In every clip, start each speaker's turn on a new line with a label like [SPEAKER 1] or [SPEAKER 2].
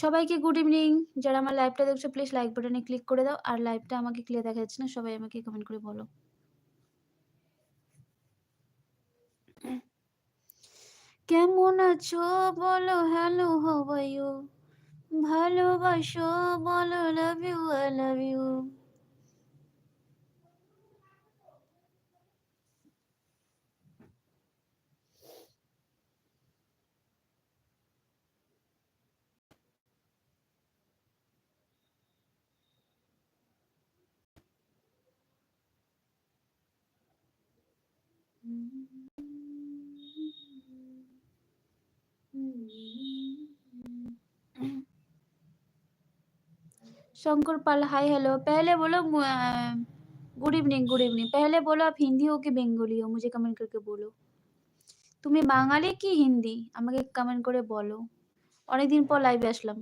[SPEAKER 1] সবাইকে good evening. যারা আমার লাইভটা দেখছ প্লিজ লাইক বাটনে ক্লিক করে দাও। আর লাইভটা আমাকে ক্লিয়ার দেখা যাচ্ছে না। সবাই আমাকে কমেন্ট করে বলো। কেমন আছো বলো হ্যালো হাউ ইউ? ভালোবাসো, বলো love you I love you. Shankar Pal hi hello पहले बोलो गुड इवनिंग गुड इवनिंग पहले बोलो आप हिंदी हो कि বেঙ্গলি हो मुझे कमेंट करके बोलो তুমি বাঙালি কি হিন্দি আমাকে কমেন্ট করে বলো অনেকদিন পর লাইভে আসলাম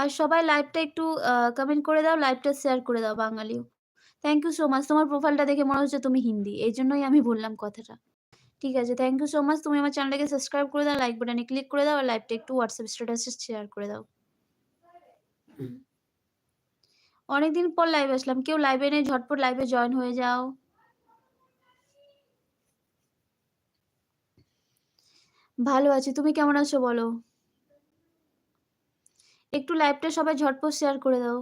[SPEAKER 1] আর সবাই লাইভটা একটু কমেন্ট করে দাও লাইভটা শেয়ার করে দাও বাঙালিও। থ্যাংক ইউ সো মাচ তোমার প্রোফাইলটা দেখে মনে হচ্ছে তুমি হিন্দি, এই জন্যই আমি বললাম কথাটা। ঠিক আছে থ্যাংক ইউ সো মাচ তুমি আমার চ্যানেলটাকে সাবস্ক্রাইব করে দাও লাইক বাটনে ক্লিক করে দাও, আর লাইভটা একটু হোয়াটসঅ্যাপ স্ট্যাটাসে শেয়ার করে দাও। অনেকদিন পর লাইভ আসলাম। কেউ লাইভে নেই, ঝটপট লাইভে জয়েন হয়ে যাও। ভালো আছি, তুমি কেমন আছো বলো? একটু লাইভটা সবাই ঝটপট শেয়ার করে দাও।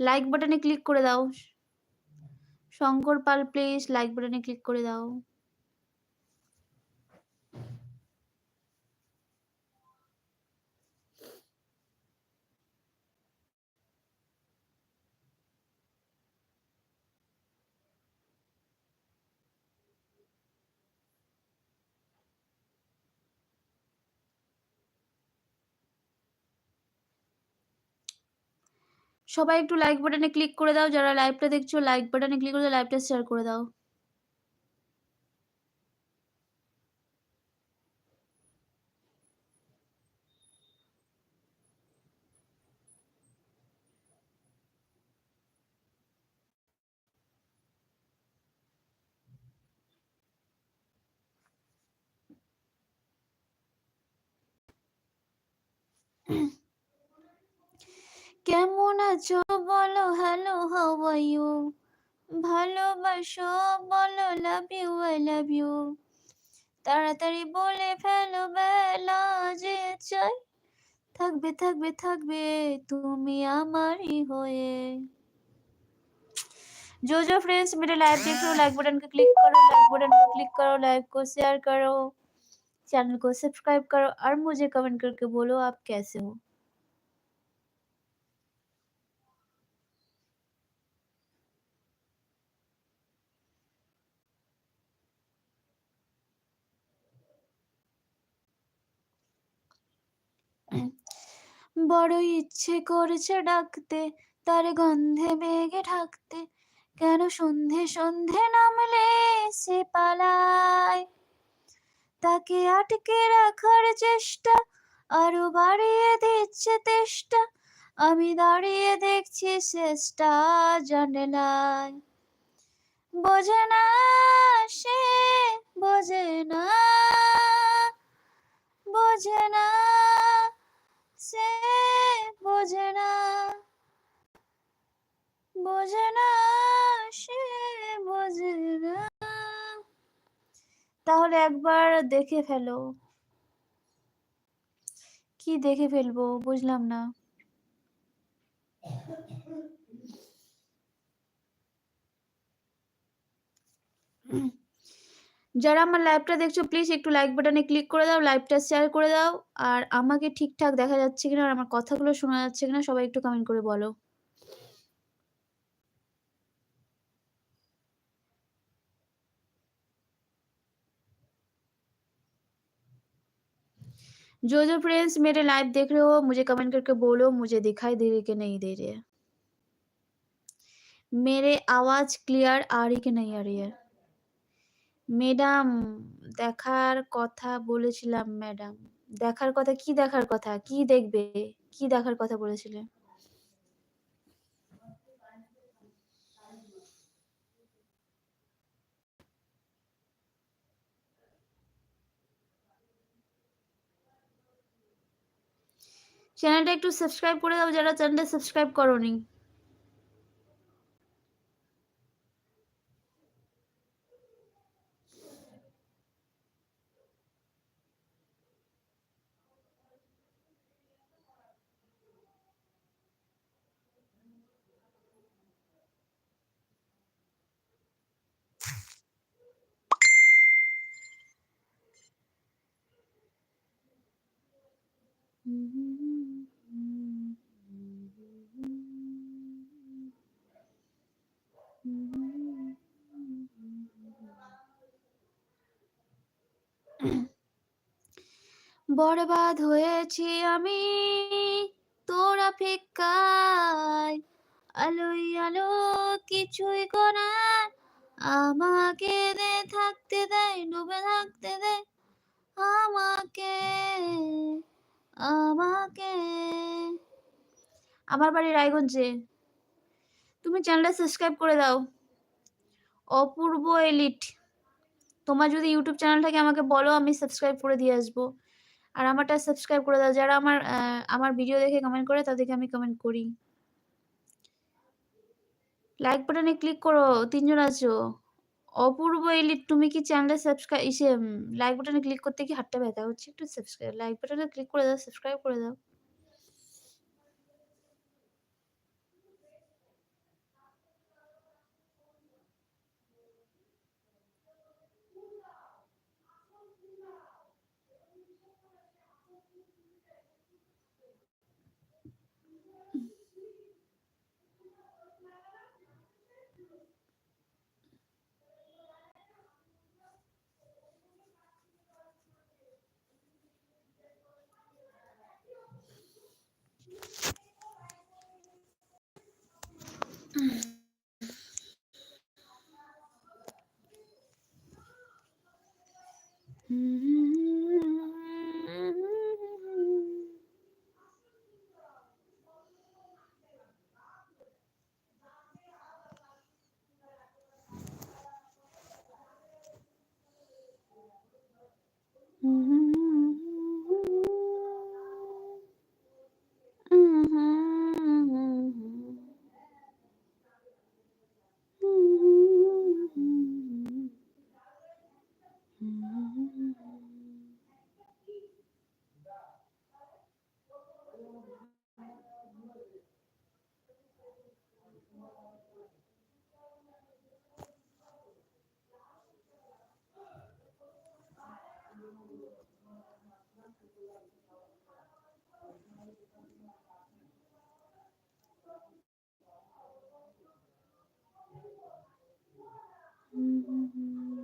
[SPEAKER 1] লাইক বাটনে ক্লিক করে দাও। শঙ্কর পাল প্লিজ লাইক বাটনে ক্লিক করে দাও। সবাই একটু লাইক বাটনে ক্লিক করে দাও, যারা লাইভটা দেখছ লাইক বাটনে ক্লিক করে দাও লাইভটা শেয়ার করে দাও। কেমন আছো বলো হ্যালো হাউ আর ইউ ভালোবাসো বলো love you I love you তাড়াতাড়ি বলে ফেলো বেলা যে চাই থাকবে থাকবে থাকবে তুমি আমারই হয়ে जो जो फ्रेंड्स मेरे लाइव देख रहे हो लाइक बटन को क्लिक करो लाइक बटन को क्लिक करो लाइव को शेयर करो चैनल को सब्सक्राइब करो और मुझे कमेंट करके बोलो आप कैसे हो বড় ইচ্ছে করেছে ডাকতে, তার গন্ধে বেগে ঢাকতে। কেন সন্ধে সন্ধে নামলে সে পালায়? তাকে আটকে রাখার চেষ্টা, আরও বাড়িয়ে দিচ্ছে তেষ্টা। আমি দাঁড়িয়ে দেখছি শেষটা জানলায়। বোঝে না সে, বোঝে না বোঝে না সে বোঝে না বোঝে না, সে বোঝে না। তাহলে একবার দেখে ফেলো। কি দেখে ফেলব বুঝলাম না। যারা আমার লাইভটা দেখছো প্লিজ একটু লাইক বাটনে ক্লিক করে দাও লাইভটা শেয়ার করে দাও আর আমাকে ঠিকঠাক দেখা যাচ্ছে কিনা আর আমার কথাগুলো শোনা যাচ্ছে কিনা সবাই একটু কমেন্ট করে বলো जो जो फ्रेंड्स मेरे लाइव देख रहे हो मुझे कमेंट करके बोलो मुझे दिखाई दे रही कि नहीं दे रही है मेरे आवाज क्लियर आ रही कि नहीं आ रही है ম্যাডাম, দেখার কথা বলেছিলাম ম্যাডাম। দেখার কথা, কি দেখার কথা? কি দেখবে? কি দেখার কথা বলেছিলে? চ্যানেলটা একটু সাবস্ক্রাইব করে দাও যারা চ্যানেলটা সাবস্ক্রাইব করোনি। বরবাদ হয়েছি আমি তোর অপেক্ষায়। আলোই আলো কিছুই করার আমাকে দে, থাকতে দেয় ডুবে থাকতে দে, আমাকে আমাকে। আমার বাড়ি রায়গঞ্জে। তুমি চ্যানেলটা সাবস্ক্রাইব করে দাও। অপূর্ব এলিট তোমার যদি ইউটিউব চ্যানেল থাকে, আমাকে বলো, আমি সাবস্ক্রাইব করে দিয়ে আসব। আর আমারটা সাবস্ক্রাইব করে দাও। যারা আমার আমার ভিডিও দেখে কমেন্ট করে, তাদেরকে আমি কমেন্ট করি। লাইক বাটনে ক্লিক করো। তিনজন আছো। অপূর্ব এলিট, তুমি কি চ্যানেলে সাবস্ক্রাইব ইসে লাইক বাটনে ক্লিক করতে কি হাতটা ব্যথা হচ্ছে? একটু সাবস্ক্রাইব লাইক বাটনে ক্লিক করে দাও সাবস্ক্রাইব করে দাও। Mm. Mm-hmm.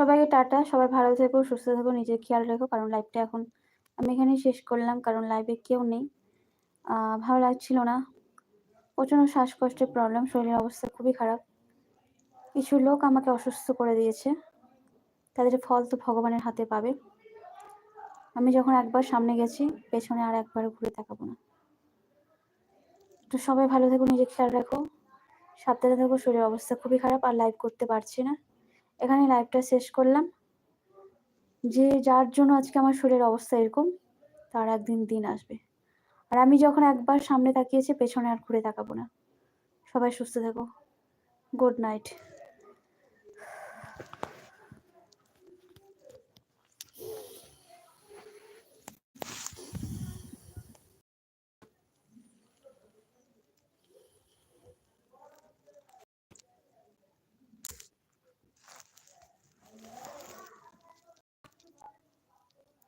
[SPEAKER 1] সবাইকে টাটা, সবাই ভালো থেকো, সুস্থ থেকো, নিজের খেয়াল রেখো, কারণ লাইভটা এখন আমি এখানেই শেষ করলাম, কারণ লাইভে কেউ নেই। ভালো লাগছিল না। প্রচণ্ড শ্বাসকষ্টের প্রবলেম শরীরের অবস্থা খুবই খারাপ। কিছু লোক আমাকে অসুস্থ করে দিয়েছে। তাদের ফল তো ভগবানের হাতে পাবে। আমি যখন একবার সামনে গেছি, পেছনে আর একবার ঘুরে তাকাবো না। তো সবাই ভালো থেকো, নিজের খেয়াল রাখো। সাবধানে থেকো, শরীরের অবস্থা খুবই খারাপ, আর লাইভ করতে পারছি না। এখানে লাইভটা শেষ করলাম। যে যার জন্য আজকে আমার শরীরের অবস্থা এরকম, তার একদিন দিন আসবে। আর আমি যখন একবার সামনে তাকিয়েছি, পেছনে আর ঘুরে তাকাবো না। সবাই সুস্থ থাকো। Good night